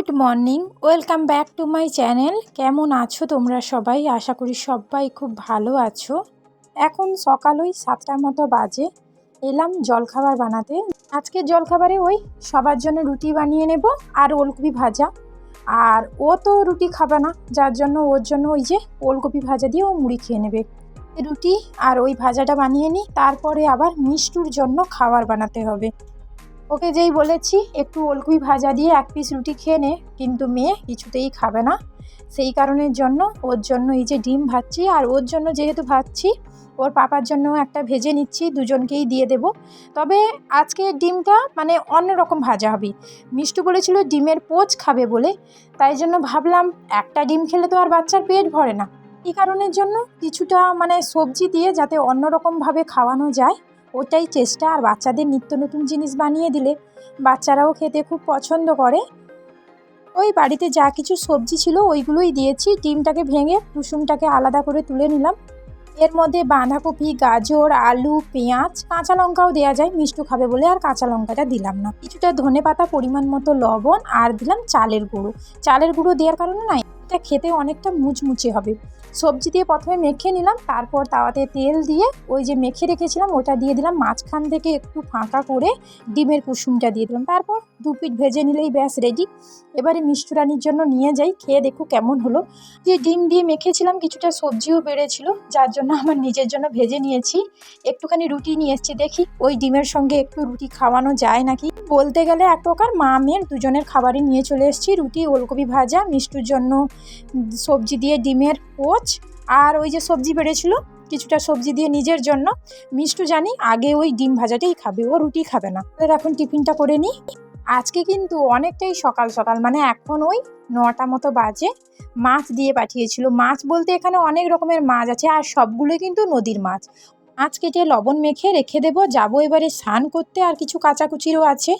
Good morning, welcome back to my channel. কেমন আছো তোমরা সবাই? আশা করি সবাই খুব ভালো আছো। এখন সকাল ওই সাতটার মতো বাজে, এলাম জলখাবার বানাতে। আজকের জলখাবারে ওই সবার জন্য রুটি বানিয়ে নেব আর ওলকপি ভাজা। আর ও তো রুটি খাবে না, যার জন্য ওর জন্য ওই যে ওলকপি ভাজা দিয়ে ও মুড়ি খেয়ে নেবে। রুটি আর ওই ভাজাটা বানিয়ে নিই, তারপরে আবার মিষ্টুর জন্য খাবার বানাতে হবে। ওকে যেই বলেছি, একটু ওলকুই ভাজা দিয়ে এক পিস রুটি খেয়ে নে, কিন্তু মেয়ে কিছুতেই খাবে না। সেই কারণের জন্য, ওর জন্য এই যে ডিম ভাজছি, আর ওর জন্য যেহেতু ভাজছি, ওর পাপার জন্য একটা ভেজে নিচ্ছি, দুজনকেই দিয়ে দেব। তবে আজকে ডিমটা মানে অন্যরকম ভাজা হবে। মিষ্টু বলেছিল ডিমের পোচ খাবে বলে, তাই জন্য ভাবলাম একটা ডিম খেলে তো আর বাচ্চার পেট ভরে না। এই কারণের জন্য কিছুটা মানে সবজি দিয়ে যাতে অন্যরকমভাবে খাওয়ানো যায়। ওটাই চেষ্টা, আর বাচ্চাদের নিত্য নতুন জিনিস বানিয়ে দিলে। বাচ্চারাও খেতে খুব পছন্দ করে। ওই বাড়িতে যা কিছু সবজি ছিল ওইগুলোই দিয়েছি। ডিমটাকে ভেঙে কুসুমটাকে আলাদা করে তুলে নিলাম। এর মধ্যে বাঁধাকপি, গাজর, আলু, পেঁয়াজ, কাঁচা লঙ্কাও দেওয়া যায়। মিষ্টু খাবে বলে আর কাঁচা লঙ্কাটা দিলাম না। কিছুটা ধনে পাতা, পরিমাণ মতো লবণ, আর দিলাম চালের গুঁড়ো। চালের গুঁড়ো দেওয়ার কারণে না, এটা খেতে অনেকটা মুচমুচে হবে। সবজি দিয়ে প্রথমে মেখে নিলাম, তারপর তাওয়াতে তেল দিয়ে ওই যে মেখে রেখেছিলাম, ওটা দিয়ে দিলাম। মাঝখান থেকে একটু ফাঁকা করে ডিমের কুসুমটা দিয়ে দিলাম। তারপর দু পিঠ ভেজে নিলেই ব্যাস রেডি এবারে মিষ্টুরানির জন্য নিয়ে যাই, খেয়ে দেখো কেমন হলো। যে ডিম দিয়ে মেখেছিলাম, কিছুটা সবজিও বেড়েছিল, যার জন্য আমার নিজের জন্য ভেজে নিয়েছি। একটুখানি রুটি নিয়ে এসেছি, দেখি ওই ডিমের সঙ্গে একটু রুটি খাওয়ানো যায় নাকি। বলতে গেলে এক প্রকার মা মেয়ের দুজনের খাবারই নিয়ে চলে এসেছি, রুটি, ওলকপি ভাজা, মিষ্টুর জন্য সবজি দিয়ে ডিমের পোচ আর ওই যে সবজি বেড়েছিল, কিছুটা সবজি দিয়ে নিজের জন্য। মিষ্টু জানি আগে ওই ডিম ভাজাটাই খাবে, ও রুটি খাবে না। এবার এখন টিফিনটা করে নিই। আজকে কিন্তু অনেকটাই সকাল সকাল মানে এখন ওই নটা মতো বাজে। মাছ দিয়ে পাঠিয়েছিল। মাছ বলতে এখানে অনেক রকমের মাছ আছে আর সবগুলোই কিন্তু নদীর মাছ। মাছ কেটে লবণ মেখে রেখে দেবো। যাব এবারে স্নান করতে, আর কিছু কাচাকুচিরও আছে।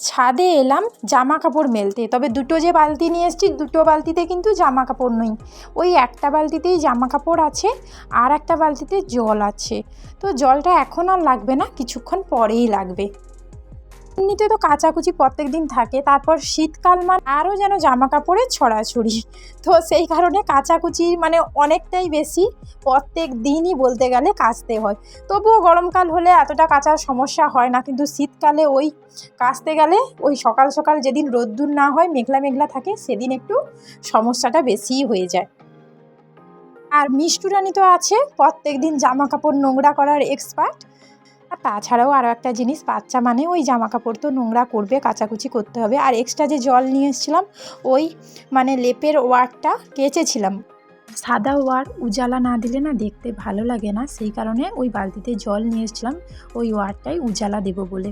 ছাদে এলাম জামা কাপড় মেলতে। তবে দুটো যে বালতি নিয়ে এসেছি, দুটো বালতিতে কিন্তু জামা কাপড় নই। ওই একটা বালতিতেই জামা কাপড় আছে, আর একটা বালতিতে জল আছে। তো জলটা এখন আর লাগবে না, কিছুক্ষণ পরেই লাগবে। এমনিতে তো কাচাকুচি প্রত্যেক দিন থাকে, তারপর শীতকাল মানে আরও যেন জামা কাপড়ের ছড়াছড়ি। তো সেই কারণে কাচাকুচি মানে অনেকটাই বেশি, প্রত্যেক দিনই বলতে গেলে কাচতে হয়। তবুও গরমকাল হলে এতটা কাচার সমস্যা হয় না, কিন্তু শীতকালে ওই কাচতে গেলে ওই সকাল সকাল যেদিন রোদ্দুর না হয়, মেঘলা মেঘলা থাকে, সেদিন একটু সমস্যাটা বেশিই হয়ে যায়। আর মিষ্টুরানি তো আছে, প্রত্যেক দিন জামা কাপড় নোংরা করার এক্সপার্ট আর তাছাড়াও আরও একটা জিনিস, বাচ্চা মানে ওই জামা কাপড় তো নোংরা করবে, কাচাকুচি করতে হবে। আর এক্সট্রা যে জল নিয়ে এসেছিলাম, ওই মানে লেপের ওয়ারটা কেচেছিলাম। সাদা ওয়ার উজালা না দিলে না দেখতে ভালো লাগে না, সেই কারণে ওই বালতিতে জল নিয়ে এসেছিলাম, ওই ওয়ারটাই উজালা দেব বলে।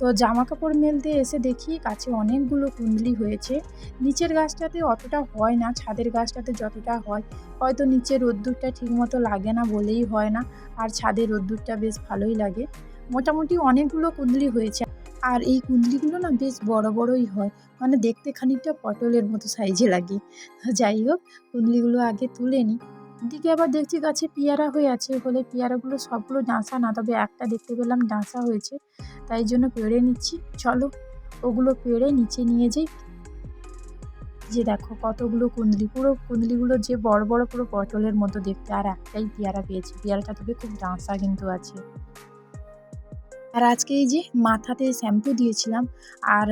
তো জামা কাপড় মেলতে এসে দেখি গাছে অনেকগুলো কুণ্ডলি হয়েছে। নিচের গাছটাতে অতটা হয় না, ছাদের গাছটাতে যতটা হয়। হয়তো নিচে রোদ্দুরটা ঠিকমতো লাগে না বলেই হয় না, আর ছাদে রোদ্দুরটা বেশ ভালোই লাগে। মোটামুটি অনেকগুলো কুণ্ডলি হয়েছে। আর এই কুণ্ডলিগুলো না বেশ বড় বড়ই হয় মানে দেখতে খানিকটা পটলের মতো সাইজে লাগে। যাই হোক কুণ্ডলিগুলো আগে তুলে নিই দিকে আবার দেখছি গাছে পেয়ারা হয়ে আছে বলে পেয়ারাগুলো সবগুলো ডাঁসা না, তবে একটা দেখতে পেলাম ডাঁসা হয়েছে, তাই জন্য পেড়ে নিচ্ছি। চলো, ওগুলো পেড়ে নিচে নিয়ে যাই। যে দেখো কতগুলো কুন্দলি পুরো কুন্দলিগুলো যে বড় বড় পুরো পটলের মতো দেখতে, আর একটাই পেয়ারা পেয়েছি। পেয়ারাটা তবে খুব ডাঁসা কিন্তু আছে। আর আজকে এই যে মাথাতে শ্যাম্পু দিয়েছিলাম, আর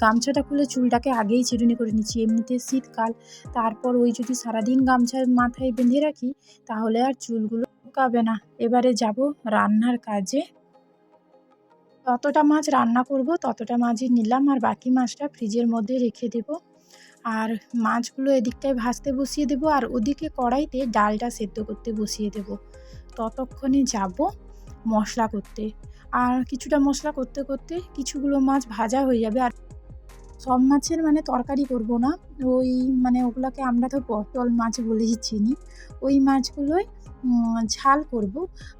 গামছাটা খুলে চুলটাকে আগেই চিরুনি করে নিচ্ছি। এমনিতে শীতকাল, তারপর ওই যদি সারাদিন গামছা মাথায় বেঁধে রাখি, তাহলে আর চুলগুলো শুকাবে না। এবারে যাব রান্নার কাজে। যতটা মাছ রান্না করব, ততটা মাছই নিলাম, আর বাকি মাছটা ফ্রিজের মধ্যে রেখে দেব। আর মাছগুলো এদিকটায় ভাজতে বসিয়ে দেব, আর ওদিকে কড়াইতে ডালটা সেদ্ধ করতে বসিয়ে দেব। ততক্ষণে যাব মশলা করতে। আর কিছুটা মশলা করতে করতে কিছুগুলো মাছ ভাজা হয়ে যাবে। আর সব মাছের মানে তরকারি করব না। ওই মানে ওগুলোকে আমরা তো পটল মাছ বলেই চিনি। ওই মাছগুলোই ঝাল করব।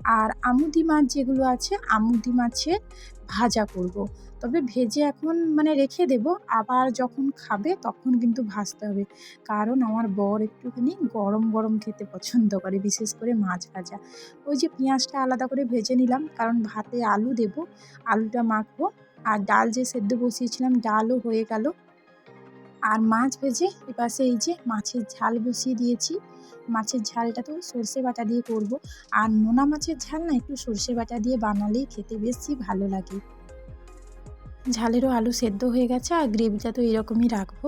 আর আমুদি মাছ যেগুলো আছে, আমুদি মাছের ভাজা করব। তবে ভেজে এখন মানে রেখে দেব। আবার যখন খাবে তখন কিন্তু ভাজতে হবে। কারণ আমার বর একটুখানি গরম গরম খেতে পছন্দ করে, বিশেষ করে মাছ ভাজা। ওই যে পেঁয়াজটা আলাদা করে ভেজে নিলাম, কারণ ভাতে আলু দেব, আলুটা মাখবো। আর ডাল যে সেদ্ধ বসিয়েছিলাম, ডালও হয়ে গেল। আর মাছ ভেজে এপাশে এই যে মাছের ঝাল বসিয়ে দিয়েছি। মাছের ঝালটা তো সর্ষে বাটা দিয়ে করব। আর নোনা মাছের ঝাল না একটু সর্ষে বাটা দিয়ে বানালেই খেতে বেশি ভালো লাগে। ঝালেরও আলু সেদ্ধ হয়ে গেছে আর গ্রেভিটা তো এরকমই রাখব।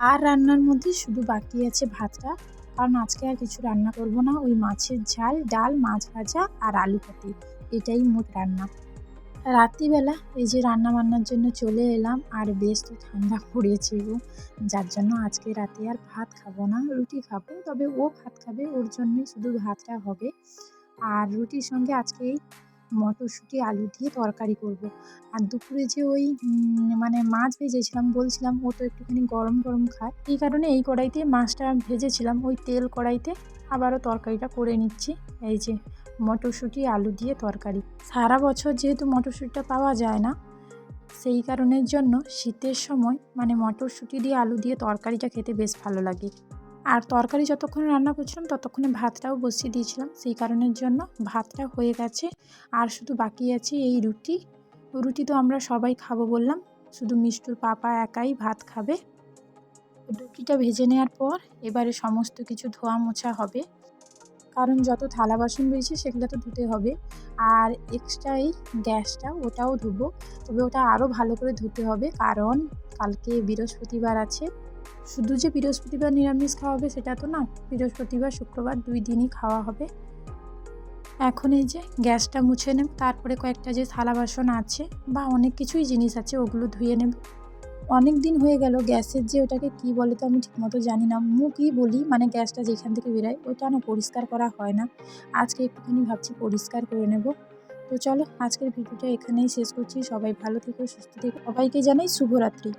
আর রান্নার মধ্যে শুধু বাকি আছে ভাতটা। কারণ আজকে আর কিছু রান্না করব না। ওই মাছের ঝাল, ডাল, মাছ ভাজা আর আলু পাতি এটাই মোট রান্না। রাত্রিবেলা এই যে রান্না বান্নার জন্য চলে এলাম, আর বেশ তো ঠান্ডা পড়েছে গো। যার জন্য আজকে রাতে আর ভাত খাব না, রুটি খাব, তবে ও ভাত খাবে, ওর জন্যই শুধু ভাতটা হবে। আর রুটির সঙ্গে আজকে মটরশুঁটি, আলু দিয়ে তরকারি করব। আর দুপুরে যে ওই মানে মাছ ভেজেছিলাম, বলছিলাম ও তো একটুখানি গরম গরম খায়। এই কারণে এই কড়াইতে মাছটা ভেজেছিলাম, ওই তেল কড়াইতে। আবারও তরকারিটা করে নিচ্ছি, এই যে মটরশুঁটি, আলু দিয়ে তরকারি। সারা বছর যেহেতু মটরশুঁটিটা পাওয়া যায় না, সেই কারণের জন্য শীতের সময় মানে মটরশুঁটি দিয়ে, আলু দিয়ে তরকারিটা খেতে বেশ ভালো লাগে। আর তরকারি যতক্ষণ রান্না করছিলাম, ততক্ষণে ভাতটাও বসিয়ে দিয়েছিলাম। সেই কারণের জন্য ভাতটা হয়ে গেছে। আর শুধু বাকি আছে এই রুটি। রুটি তো আমরা সবাই খাব বললাম। শুধু মিষ্টুর পাপা একাই ভাত খাবে। রুটিটা ভেজে নেওয়ার পর এবারে সমস্ত কিছু ধোয়া মোছা হবে। কারণ যত থালা বাসন রয়েছে, সেগুলো তো ধুতে হবে। আর এক্সট্রা এই গ্যাসটা ওটাও ধুবো। তবে ওটা আরও ভালো করে ধুতে হবে। কারণ কালকে বৃহস্পতিবার আছে। শুধু যে বৃহস্পতিবার নিরামিষ খাওয়া হবে সেটা তো না, বৃহস্পতিবার, শুক্রবার দুই দিনই খাওয়া হবে। এখন এই যে গ্যাসটা মুছে নেব, তারপরে কয়েকটা যে থালা বাসন আছে বা অনেক কিছুই জিনিস আছে, ওগুলো ধুয়ে নেব। অনেক দিন হয়ে গেল গ্যাসের যে ওটাকে কি বলে তো আমি ঠিকমতো জানি না, মুখই বলি মানে গ্যাসটা যেখান থেকে বেরোয় ওটা না পরিষ্কার করা হয় না। আজকে একটুখানি ভাবছি পরিষ্কার করে নেব। তো চলো আজকের ভিডিওটা এখানেই শেষ করছি, সবাই ভালো থেকো, সুস্থ থেকো, সবাইকে জানাই শুভরাত্রি।